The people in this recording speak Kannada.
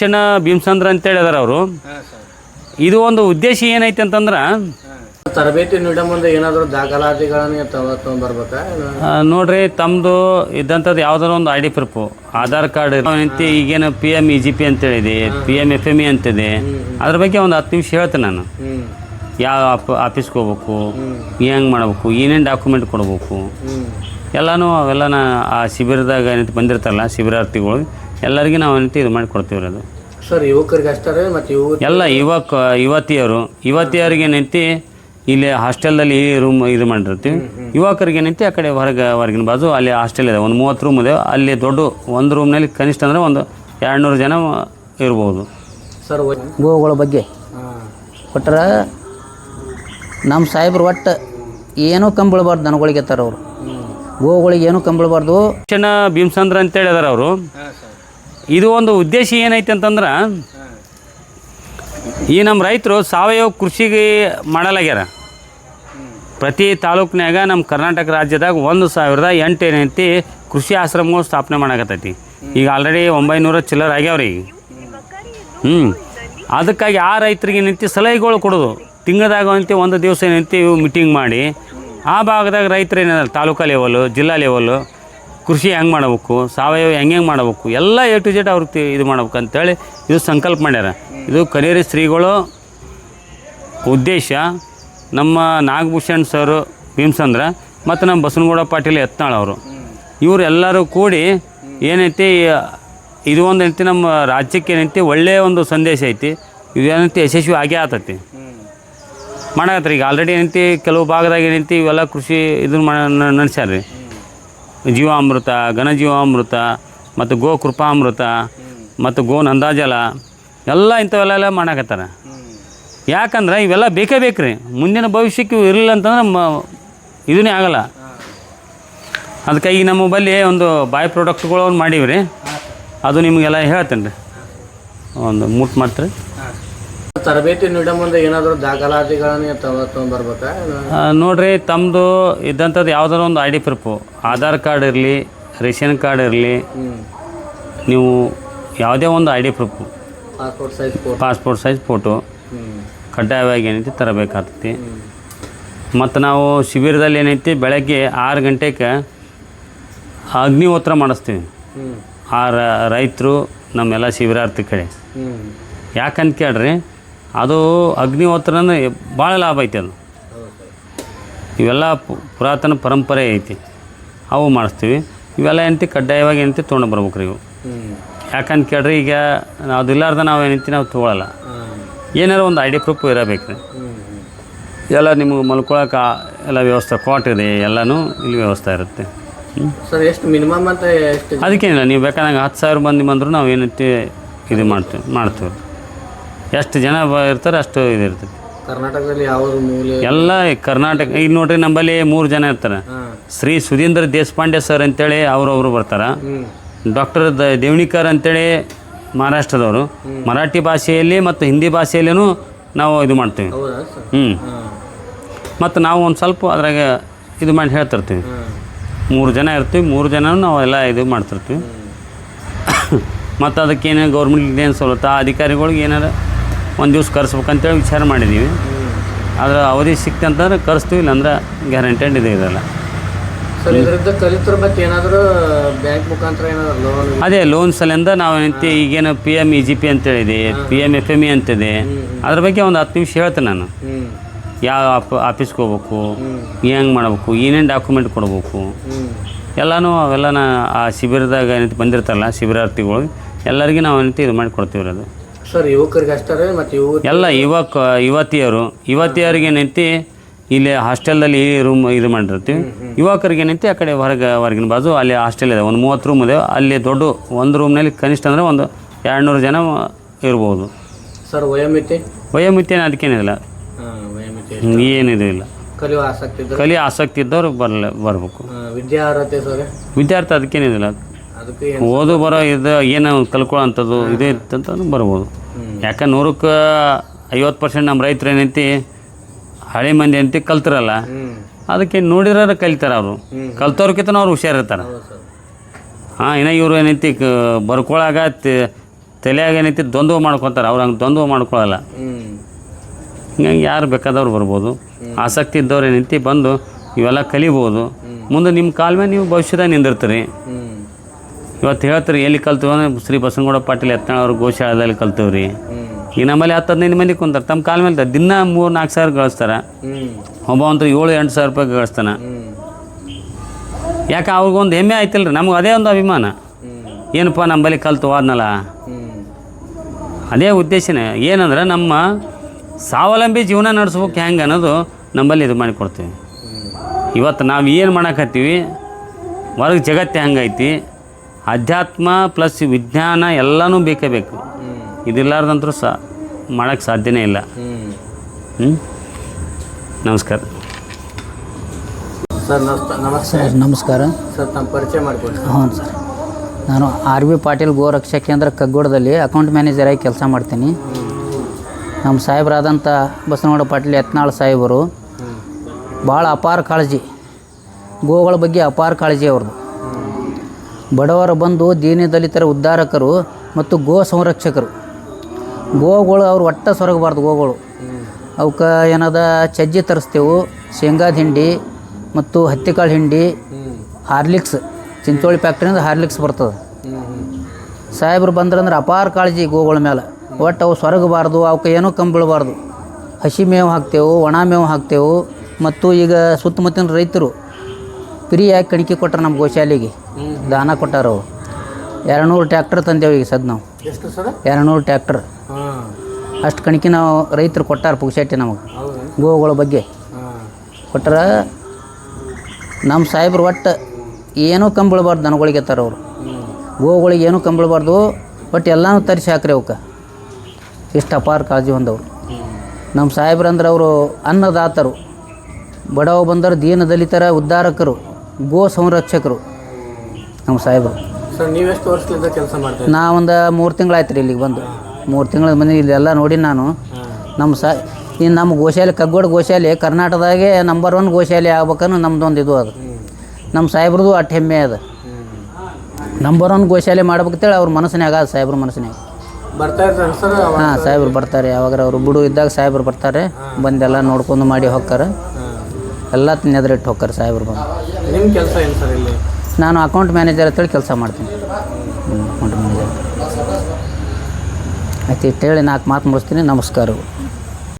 ಶಿಕ್ಷಣ ಭೀಮಸಂದ್ರ ಅಂತೇಳಿ ಅದಾರ ಅವರು. ಇದು ಒಂದು ಉದ್ದೇಶ ಏನೈತೆ ಅಂತಂದ್ರೆ ತರಬೇತಿ ನೀಡೋ ಮುಂದೆ ಏನಾದರೂ ದಾಖಲಾತಿಗಳನ್ನು ತಗೊಂಡ್ಬರ್ಬೇಕಾ? ನೋಡ್ರಿ ತಮ್ಮದು ಇದ್ದಂಥದ್ದು ಯಾವ್ದಾರ ಒಂದು I D proof. Aadhaar card ನಿಂತು ಈಗೇನು P M E G P ಅಂತೇಳಿದೆ P M F M E ಅಂತಿದೆ. ಅದ್ರ ಬಗ್ಗೆ ಒಂದು ಹತ್ತು ನಿಮಿಷ ಹೇಳ್ತೇನೆ ನಾನು. ಯಾವ ಆಫೀಸ್ಗೆ ಹೋಗ್ಬೇಕು ಹೆಂಗೆ ಮಾಡ್ಬೇಕು ಏನೇನು ಡಾಕ್ಯುಮೆಂಟ್ ಕೊಡ್ಬೇಕು. ಎಲ್ಲಾನು ಎಲ್ಲನೂ ಅವೆಲ್ಲ ಆ ಶಿಬಿರದಾಗ ಏನಂತ ಬಂದಿರ್ತಾರಲ್ಲ ಶಿಬಿರಾರ್ಥಿಗಳು. ಎಲ್ಲರಿಗೂ ನಾವು ಏನಂತ ಇದು ಮಾಡಿ ಕೊಡ್ತೀವಿ ರೀ ಅದು. ಸರ್ ಯುವಕರಿಗೆ ಅಷ್ಟೇ ಮತ್ತು ಯುವ ಎಲ್ಲ ಯುವಕ ಯುವತಿಯರು ಯುವತಿಯರಿಗೆ ಏನೈತಿ ಇಲ್ಲಿ ಹಾಸ್ಟೆಲ್ದಲ್ಲಿ ಈ ರೂಮ್ ಇದು ಮಾಡಿರ್ತೀವಿ. ಯುವಕರಿಗೆ ಏನೈತಿ ಆ ಕಡೆ ಹೊರಗೆ ಹೊರಗಿನ ಬಾಜು ಅಲ್ಲಿ ಹಾಸ್ಟೆಲ್ ಇದೆ. ಒಂದು ಮೂವತ್ತು ರೂಮ್ ಇದೆ. ಅಲ್ಲಿ ದೊಡ್ಡ ಒಂದು ರೂಮ್ನಲ್ಲಿ ಕನಿಷ್ಠ ಅಂದರೆ ಒಂದು ಎರಡುನೂರು ಜನ ಇರ್ಬೋದು. ಸರ್ ಗೋವುಗಳ ಬಗ್ಗೆ. ಕೊಟ್ಟರೆ ಕೊಟ್ರೆ ನಮ್ಮ ಸಾಹೇಬ್ರು ಒಟ್ಟು ಏನೂ ಕಂಬಿಳ್ಬಾರ್ದು ದನಗಳಿಗೆ ತರ ಅವರು. ಗೋವುಗಳಿಗೆ ಏನೂ ಕಂಬಿಳ್ಬಾರ್ದು. ಶಿಕ್ಷಣ ಭೀಮಸಂದ್ರ ಅಂತೇಳಿ ಅದಾರ ಅವರು. ಇದು ಒಂದು ಉದ್ದೇಶ ಏನೈತೆ ಅಂತಂದ್ರೆ, ಈ ನಮ್ಮ ರೈತರು ಸಾವಯವ ಕೃಷಿಗೆ ಮಾಡಲಾಗ್ಯಾರ. ಪ್ರತಿ ತಾಲೂಕಿನಾಗ ನಮ್ಮ ಕರ್ನಾಟಕ ರಾಜ್ಯದಾಗ ಒಂದು ಸಾವಿರದ ಎಂಟು ಕೃಷಿ ಆಶ್ರಮಗಳು ಸ್ಥಾಪನೆ ಮಾಡಕತ್ತೈತಿ. ಈಗ ಆಲ್ರೆಡಿ ಒಂಬೈನೂರ ಚಿಲ್ಲರ್ ಆಗ್ಯಾವ್ರಿ ಹ್ಞೂ ಅದಕ್ಕಾಗಿ ಆ ರೈತರಿಗೆ ಏನೈತಿ ಸಲಹೆಗಳು ಕೊಡೋದು. ತಿಂಗಳದಾಗ ಏನೈತಿ, ಒಂದು ದಿವಸ ಏನೈತಿ ಮೀಟಿಂಗ್ ಮಾಡಿ. ಆ ಭಾಗದಾಗ ರೈತರು ಏನಾರ ತಾಲೂಕಾ ಲೆವೆಲ್ಲು ಜಿಲ್ಲಾ ಲೆವೆಲು ಕೃಷಿ ಹೆಂಗೆ ಮಾಡಬೇಕು, ಸಾವಯವ ಹೆಂಗೆ ಹೆಂಗೆ ಮಾಡಬೇಕು, ಎಲ್ಲ ಎ ಟು ಜೆಡ್ ಅವ್ರಿಗೆ ಇದು ಮಾಡ್ಬೇಕು ಅಂತೇಳಿ ಇದು ಸಂಕಲ್ಪ ಮಾಡ್ಯಾರ. ಇದು ಕನೇರಿ ಶ್ರೀಗಳು ಉದ್ದೇಶ ನಮ್ಮ ನಾಗಭೂಷಣ್ ಸರ್ ಭೀಮಸಂದ್ರ ಮತ್ತು ನಮ್ಮ ಬಸನಗೌಡ ಪಾಟೀಲ್ ಎತ್ನಾಳ್ ಅವರು. ಇವರೆಲ್ಲರೂ ಕೂಡಿ ಏನೈತಿ, ಇದು ಒಂದು ಏನೈತಿ ನಮ್ಮ ರಾಜ್ಯಕ್ಕೆ ಏನೈತಿ ಒಳ್ಳೆಯ ಒಂದು ಸಂದೇಶ ಐತಿ, ಇದು ಏನೈತಿ ಯಶಸ್ವಿ ಆಗೇ ಆತತಿ. ಮಾಡಕತ್ರಿ. ಈಗ ಆಲ್ರೆಡಿ ಏನೈತಿ, ಕೆಲವು ಭಾಗದಾಗ ಏನೈತಿ ಇವೆಲ್ಲ ಕೃಷಿ ಇದನ್ನ ಮಾಡ ನಡೆಸ್ಯಾರ ರೀ ಜೀವಾಮೃತ ಘನಜೀವಾಮೃತ ಮತ್ತು ಗೋ ಕೃಪಾಮೃತ ಮತ್ತು ಗೋ ನಂದಾಜಲ ಎಲ್ಲ ಇಂಥವೆಲ್ಲ ಮಾಡಾಕತ್ತಾರ. ಯಾಕಂದ್ರೆ ಇವೆಲ್ಲ ಬೇಕೇ ಬೇಕು ರೀ ಮುಂದಿನ ಭವಿಷ್ಯಕ್ಕೆ ಇರಲಿಲ್ಲ ಅಂತಂದ್ರೆ ಮ ಇದನ್ನೇ ಆಗಲ್ಲ. ಈಗ ನಮ್ಮ ಬಳಿ ಒಂದು ಬಾಯ್ ಪ್ರಾಡಕ್ಟ್ಗಳು ಒಂದು ಮಾಡೀವಿ ರೀ ಅದು ನಿಮಗೆಲ್ಲ ಹೇಳ್ತೇನೆ ರೀ ಒಂದು ಮೂಟ್ ಮಾಡ್ತೀರಿ ತರಬೇತಿ ನೀಡೋ ಮುಂದೆ ಏನಾದರೂ ದಾಖಲಾತಿಗಳನ್ನು ತಗೊಂಡ್ಬರ್ಬೇಕಾ? ಆ, ನೋಡ್ರಿ ತಮ್ಮದು ಇದ್ದಂಥದ್ದು ಯಾವ್ದಾರ ಒಂದು I D proof. Aadhaar card ಇರಲಿ ರೇಷನ್ ಕಾರ್ಡ್ ಇರಲಿ ನೀವು ಯಾವುದೇ ಒಂದು I D proof. Passport size photo. Passport size photo. ಕಡ್ಡಾಯವಾಗಿ ಏನೈತಿ ತರಬೇಕಾಗ್ತೈತಿ. ಮತ್ತು ನಾವು ಶಿಬಿರದಲ್ಲಿ ಏನೈತಿ ಬೆಳಗ್ಗೆ ಆರು ಗಂಟೆಗೆ ಅಗ್ನಿಹೋತ್ರ ಮಾಡಿಸ್ತೀವಿ. ಆ ರೈತರು ನಮ್ಮೆಲ್ಲ ಶಿಬಿರಾರ್ಥಿ ಕಡೆ. ಯಾಕಂತ ಕೇಳ್ರಿ ಅದು ಅಗ್ನಿಹೋತ್ರ ಅಂದ್ರೆ ಭಾಳ ಲಾಭ ಐತಿ ಅದು. ಇವೆಲ್ಲ ಪುರಾತನ ಪರಂಪರೆ ಐತಿ. ಅವು ಮಾಡಿಸ್ತೀವಿ. ಇವೆಲ್ಲ ಏನಂತಿ ಕಡ್ಡಾಯವಾಗಿ ಏನಂತಿ ತೊಗೊಂಡು ಬರ್ಬೇಕು ರೀ ಇವು. ಯಾಕಂತ ಕೇಳ್ರಿ ಈಗ ಅದು ಇಲ್ಲಾರ್ದ ನಾವು ಏನಂತಿ ನಾವು ತೊಗೊಳಲ್ಲ. ಏನಾರು ಒಂದು ಐ ಡಿ ಪ್ರೂಫ್ ಇರಬೇಕು ರೀ. ಎಲ್ಲ ನಿಮಗೆ ಮಲ್ಕೊಳಕ್ಕೆ ಎಲ್ಲ ವ್ಯವಸ್ಥೆ ಕ್ವಾಟ್ ಇದೆ ಎಲ್ಲನೂ ಇಲ್ಲಿ ವ್ಯವಸ್ಥೆ ಇರುತ್ತೆ. ಸರ್ ಎಷ್ಟು ಮಿನಿಮಮ್ ಅಂತ ಅದಕ್ಕೇನಿಲ್ಲ. ನೀವು ಬೇಕಾದಂಗೆ ಹತ್ತು ಸಾವಿರ ಮಂದಿ ಬಂದರೂ ನಾವು ಏನೈತಿ ಇದು ಮಾಡ್ತೀವಿ ಮಾಡ್ತೀವಿ. ಎಷ್ಟು ಜನ ಬ ಇರ್ತಾರೆ ಅಷ್ಟು ಇದು ಇರ್ತೈತಿ ಕರ್ನಾಟಕದಲ್ಲಿ ಮೂಲೆ? ಎಲ್ಲ ಕರ್ನಾಟಕ ಈಗ ನೋಡ್ರಿ ನಂಬಲ್ಲಿ ಮೂರು ಜನ ಇರ್ತಾರೆ. ಶ್ರೀ ಸುಧೀಂದ್ರ ದೇಶಪಾಂಡೆ ಸರ್ ಅಂತೇಳಿ ಅವರೊಬ್ರು ಬರ್ತಾರೆ. ಡಾಕ್ಟರ್ ದ ದೇವಣಿಕರ್ ಅಂತೇಳಿ ಮಹಾರಾಷ್ಟ್ರದವರು. ಮರಾಠಿ ಭಾಷೆಯಲ್ಲಿ ಮತ್ತು ಹಿಂದಿ ಭಾಷೆಯಲ್ಲೂ ನಾವು ಇದು ಮಾಡ್ತೀವಿ. ಹ್ಞೂ ಮತ್ತು ನಾವು ಒಂದು ಸ್ವಲ್ಪ ಅದ್ರಾಗ ಇದು ಮಾಡಿ ಹೇಳ್ತಿರ್ತೀವಿ. ಮೂರು ಜನ ಇರ್ತೀವಿ ಮೂರು ಜನ ನಾವು ಎಲ್ಲ ಇದು ಮಾಡ್ತಿರ್ತೀವಿ. ಮತ್ತು ಅದಕ್ಕೇನು ಗೌರ್ಮೆಂಟ್ ಏನು ಸವಲತ್ತು ಆ ಅಧಿಕಾರಿಗಳಿಗೆ ಏನಾರ ಒಂದು ದಿವ್ಸ ಕರೆಸ್ಬೇಕಂತೇಳಿ ವಿಚಾರ ಮಾಡಿದ್ದೀವಿ ಆದರೆ ಅವಧಿ ಸಿಕ್ತಂತಂದ್ರೆ ಕರೆಸ್ತೀವಿ ಇಲ್ಲಾಂದ್ರೆ ಗ್ಯಾರಂಟೆಡ್ ಇದೆ ಇದೆಲ್ಲ. ಸರ್ ಇದರಿಂದ ಕಲಿತರ ಮತ್ತೆ ಏನಾದರೂ ಬ್ಯಾಂಕ್ ಮುಖಾಂತರ ಏನಾದ್ರು ಲೋನ್ ಅದೇ ಲೋನ್ ಸಲಿಂದ ನಾವು ಏನಂತೆ ಈಗೇನು P M E G P ಅಂತೇಳಿದೆ P M F M E ಅಂತಿದೆ ಅದ್ರ ಬಗ್ಗೆ ಒಂದು ಹತ್ತು ನಿಮಿಷ ಹೇಳ್ತೇನೆ ನಾನು. ಯಾವ ಆಪ್ ಆಫೀಸ್ಗೆ ಹೋಗ್ಬೇಕು ಹೆಂಗೆ ಮಾಡಬೇಕು ಏನೇನು ಡಾಕ್ಯುಮೆಂಟ್ ಕೊಡ್ಬೇಕು. ಎಲ್ಲನೂ ಅವೆಲ್ಲ ಆ ಶಿಬಿರದಾಗ ಏನಂತ ಬಂದಿರ್ತಾರಲ್ಲ ಶಿಬಿರಾರ್ಥಿಗಳು ಎಲ್ಲರಿಗೂ ನಾವು ಏನಂತ ಇದು ಮಾಡಿ ಕೊಡ್ತೀವಿ ರೀ ಅದು. ಸರ್ ಯುವಕರಿಗೆ ಅಷ್ಟೇ ಮತ್ತು ಎಲ್ಲ ಯುವಕ ಯುವತಿಯರು. ಯುವತಿಯರಿಗೆ ನಿಂತು ಇಲ್ಲಿ ಹಾಸ್ಟೆಲ್ದಲ್ಲಿ ಈ ರೂಮ್ ಇದು ಮಾಡಿರ್ತೀವಿ ಯುವಕರಿಗೆ ನಿಂತು ಆ ಕಡೆ ಹೊರಗೆ ಹೊರಗಿನ ಬಾಜು ಅಲ್ಲಿ ಹಾಸ್ಟೆಲ್ ಇದೆ. ಒಂದು ಮೂವತ್ತು ರೂಮ್ ಇದೆ. ಅಲ್ಲಿ ದೊಡ್ಡ ಒಂದು ರೂಮ್ನಲ್ಲಿ ಕನಿಷ್ಠ ಅಂದರೆ ಒಂದು ಎರಡು ನೂರು ಜನ ಇರ್ಬೋದು. ಸರ್ ವಯೋಮಿತಿ? ವಯೋಮಿತಿ ಅದಕ್ಕೇನಿಲ್ಲ ಏನಿದು ಇಲ್ಲ. ಕಲಿಯುವ ಆಸಕ್ತಿ ಕಲಿಯೋ ಕಲಿ ಆಸಕ್ತಿ ಇದ್ದವ್ರು ಬರಲ್ಲ ಬರಬೇಕು. ವಿದ್ಯಾರ್ಹತೆ ಸರ್? ವಿದ್ಯಾರ್ಥಿ ಅದಕ್ಕೇನಿದಿಲ್ಲ. ಓದು ಬರೋ ಇದು ಏನು ಕಲ್ಕೊಳ್ಳೋಂಥದ್ದು ಇದೇ ಇತ್ತಂತಂದ್ರೆ ಬರ್ಬೋದು. ಯಾಕೆ ನೂರಕ್ಕೆ ಐವತ್ತು ಪರ್ಸೆಂಟ್ ನಮ್ಮ ರೈತರು ಏನೈತಿ ಹಳೆ ಮಂದಿ ಅಂತ ಕಲ್ತಿರಲ್ಲ. ಅದಕ್ಕೆ ನೋಡಿರೋರು ಕಲಿತಾರೆ ಅವರು. ಕಲ್ತವ್ರಕ್ಕಿಂತ ಅವ್ರು ಹುಷಾರಿರ್ತಾರೆ ಹಾಂ ಇನ್ನು ಇವರು ಏನೈತಿ ಬರ್ಕೊಳಾಗ ತಲೆಯಾಗ ಏನೈತಿ ದ್ವಂದ್ವ ಮಾಡ್ಕೊತಾರೆ. ಅವ್ರು ಹಂಗೆ ದ್ವಂದ್ವ ಮಾಡ್ಕೊಳ್ಳಲ್ಲ ಹಿಂಗಾಗಿ ಯಾರು ಬೇಕಾದವ್ರು ಬರ್ಬೋದು. ಆಸಕ್ತಿ ಇದ್ದವ್ರು ಏನೈತಿ ಬಂದು ಇವೆಲ್ಲ ಕಲಿಬೋದು. ಮುಂದೆ ನಿಮ್ಮ ಕಾಲ ಮೇಲೆ ನೀವು ಭವಿಷ್ಯದಾಗ ನಿಂದಿರ್ತೀರಿ. ಇವತ್ತು ಹೇಳ್ತೀರಿ ಎಲ್ಲಿ ಕಲ್ತೀವಿ ಅಂದ್ರೆ ಶ್ರೀ ಬಸನಗೌಡ ಪಾಟೀಲ್ ಯತ್ನಾಳ್ ಅವ್ರ ಗೋಶಾಲದಲ್ಲಿ ಕಲ್ತೀವ್ರಿ. ರೀ ಈಗ ನಮ್ಮಲ್ಲಿ ಹತ್ತು ಹದಿನೈದು ಮಂದಿ ಕುಂತಾರೆ ತಮ್ಮ ಕಾಲ ಮೇಲೆ ದಿನ ಮೂರು ನಾಲ್ಕು ಸಾವಿರ ಗಳಿಸ್ತಾರೆ. ಒಬ್ಬ ಅಂತೂ ಏಳು ಎಂಟು ಸಾವಿರ ರೂಪಾಯಿ ಗಳಿಸ್ತಾನೆ. ಯಾಕೆ ಅವ್ರಿಗೊಂದು ಹೆಮ್ಮೆ ಆಯ್ತಿಲ್ಲ ರೀ ನಮ್ಗೆ ಅದೇ ಒಂದು ಅಭಿಮಾನ. ಏನಪ್ಪ ನಮ್ಮಲ್ಲಿ ಕಲ್ತು ಹೋದ್ನಲ್ಲ? ಅದೇ ಉದ್ದೇಶನೇ. ಏನಂದ್ರೆ ನಮ್ಮ ಸ್ವಾವಲಂಬಿ ಜೀವನ ನಡೆಸ್ಬೇಕು ಹೆಂಗೆ ಅನ್ನೋದು ನಮ್ಮಲ್ಲಿ ಇದು ಮಾಡಿಕೊಡ್ತೀವಿ ಇವತ್ತು ನಾವು ಏನು ಮಾಡಕತ್ತೀವಿ? ಹೊರಗೆ ಜಗತ್ತು ಹೆಂಗೈತಿ. ಅಧ್ಯಾತ್ಮ ಪ್ಲಸ್ ವಿಜ್ಞಾನ ಎಲ್ಲನೂ ಬೇಕೇ ಬೇಕು. ಇದಿಲ್ಲಾರ್ದಂತರೂ ಸಹ ಮಾಡೋಕ್ಕೆ ಸಾಧ್ಯನೇ ಇಲ್ಲ. ಹ್ಞೂ ನಮಸ್ಕಾರ. ಸರ್ ನಮಸ್ಕಾರ ನಮಸ್ತೆ. ಸರ್ ನಮಸ್ಕಾರ. ಸರ್ ತಮ್ಮ ಪರಿಚಯ ಮಾಡಿಕೊಡಿ ಹ್ಞೂ ಸರ್. ನಾನು ಆರ್ ಬಿ ಪಾಟೀಲ್ ಗೋರಕ್ಷಾ ಕೇಂದ್ರ ಕಗ್ಗೋಡದಲ್ಲಿ ಅಕೌಂಟ್ ಮ್ಯಾನೇಜರ್ ಆಗಿ ಕೆಲಸ ಮಾಡ್ತೀನಿ. ನಮ್ಮ ಸಾಹೇಬರಾದಂಥ ಬಸವನಗೌಡ ಪಾಟೀಲ್ ಯತ್ನಾಳ್ ಸಾಹೇಬರು ಭಾಳ ಅಪಾರ ಕಾಳಜಿ. ಗೋಗಳ ಬಗ್ಗೆ ಅಪಾರ ಕಾಳಜಿ ಅವ್ರದ್ದು ಬಡವರ ಬಂದು ದೀನ ದಲಿತರ ಉದ್ಧಾರಕರು ಮತ್ತು ಗೋ ಸಂರಕ್ಷಕರು. ಗೋಗಳು ಅವ್ರು ಒಟ್ಟ ಸೊರಗಬಾರ್ದು ಗೋಗಳು. ಅವಕ್ಕೆ ಏನದ, ಚಜ್ಜಿ ತರಿಸ್ತೇವು ಶೇಂಗಾದ ಹಿಂಡಿ ಮತ್ತು ಹತ್ತಿಕಾಳು ಹಿಂಡಿ, ಹಾರ್ಲಿಕ್ಸ್, ಚಿಂಚೋಳಿ ಫ್ಯಾಕ್ಟ್ರಿಯಿಂದ ಹಾರ್ಲಿಕ್ಸ್ ಬರ್ತದೆ. ಸಾಹೇಬ್ರು ಬಂದ್ರಂದ್ರೆ ಅಪಾರ ಕಾಳಜಿ ಗೋಗಳ ಮೇಲೆ ಒಟ್ಟು ಅವು ಸೊರಗಬಾರ್ದು, ಅವಕ್ಕೆ ಏನೂ ಕಂಬಿಳಬಾರ್ದು ಹಸಿ ಮೇವು ಹಾಕ್ತೇವೆ, ಒಣ ಮೇವು ಹಾಕ್ತೇವೆ ಮತ್ತು ಈಗ ಸುತ್ತಮುತ್ತಿನ ರೈತರು ಫ್ರೀಯಾಗಿ ಕಣಿಕೆ ಕೊಟ್ಟರೆ ನಮ್ಮ ಗೋಶಾಲೆಗೆ. ದಾನ ಕೊಟ್ಟಾರ. ಅವು ಟ್ಯಾಕ್ಟರ್ ತಂದೇವು ಈಗ ಸದ್ ನಾವು. ಎಷ್ಟು ಸರ್? ಟ್ಯಾಕ್ಟರ್ ಅಷ್ಟು ಕಣಕಿ ನಾವು ರೈತರು ಕೊಟ್ಟಾರ ಪುಗ್ಸೆಟ್ಟಿ ನಮಗೆ. ಗೋವುಗಳ ಗೋಗಳ ಬಗ್ಗೆ. ಹಾಂ. ಕೊಟ್ರ ನಮ್ಮ ಸಾಹೇಬ್ರು ಒಟ್ಟು ಏನೂ ಕಂಬಿಳಬಾರ್ದು ದನಗಳಿಗೆ ತರ ಅವರು. ಹ್ಞೂ ಗೋಗಳಿಗೆ ಏನೂ ಕಂಬಳಬಾರ್ದು ಒಟ್ಟು ಎಲ್ಲನೂ ತರಿಸಿ ಹಾಕ್ರಿ ಅವಕ್ಕೆ. ಇಷ್ಟು ಅಪಾರ ಕಾಳಜಿ ಹೊಂದವರು. ನಮ್ಮ ಸಾಹೇಬ್ರು ಅಂದ್ರೆ ಅವರು ಅನ್ನದಾತರು. ಬಡವ ಬಂದರು ದೀನ ದಲಿತರ ಉದ್ಧಾರಕರು ಗೋ ಸಂರಕ್ಷಕರು. ನಮ್ಮ ಸಾಹೇಬರು. ಸರ್ ನೀವೆಷ್ಟು ವರ್ಷದಿಂದ ಕೆಲಸ ಮಾಡ್ತಾ ನಾ ಒಂದು ಮೂರು ತಿಂಗಳಾಯ್ತು ರೀ ಇಲ್ಲಿಗೆ ಬಂದು. ಮೂರು ತಿಂಗಳ ಮನೆ ಇಲ್ಲೆಲ್ಲ ನೋಡಿ ನಾನು. ನಮ್ಮ ಸಾ ಇನ್ನು ನಮ್ಮ ಗೋಶಾಲೆ ಕಗ್ಗೋಡ ಗೋಶಾಲೆ ಕರ್ನಾಟಕದಾಗೆ ನಂಬರ್ ಒನ್ ಗೋಶಾಲೆ ಆಗ್ಬೇಕನ್ನೋ ನಮ್ದೊಂದು ಇದು ಅದು. ನಮ್ಮ ಸಾಹೇಬ್ರದ್ದು ಅಟ್ಟು ಹೆಮ್ಮೆ ಅದು ನಂಬರ್ ಒನ್ ಗೋಶಾಲೆ ಮಾಡ್ಬೇಕಂತೇಳಿ ಅವ್ರ ಮನಸ್ಸಿನಾಗ ಅದು ಸಾಹೇಬ್ರ ಮನಸ್ಸಿನಾಗ ಬರ್ತಾ ಇರ್ತಾರೆ ಸರ್ ಅವಾಗ? ಹಾಂ ಸಾಹೇಬ್ರು ಬರ್ತಾರೆ. ಯಾವಾಗ ಅವರು ಬಿಡು ಇದ್ದಾಗ ಸಾಹೇಬ್ರು ಬರ್ತಾರೆ. ಬಂದೆಲ್ಲ ನೋಡ್ಕೊಂಡು ಮಾಡಿ ಹೋಗ್ತಾರೆ ಎಲ್ಲ ಎಲ್ಲ ನೆದರಿಟ್ಟು ಹೋಗ್ತಾರೆ ಸಾಹೇಬ್ರು ಬಂದು. ನಿಮ್ಮ ಕೆಲಸ ಏನು ಸರ್ ಇಲ್ಲಿ? ನಾನು ಅಕೌಂಟ್ ಮ್ಯಾನೇಜರ್ ಅಂತೇಳಿ ಕೆಲಸ ಮಾಡ್ತೀನಿ. ಅಕೌಂಟ್ ಮ್ಯಾನೇಜರ್ ಆಯ್ತು, ಇಟ್ಟು ಹೇಳಿ ನಾಲ್ಕು ಮಾತು ಮುಗಿಸ್ತೀನಿ. ನಮಸ್ಕಾರಗಳು.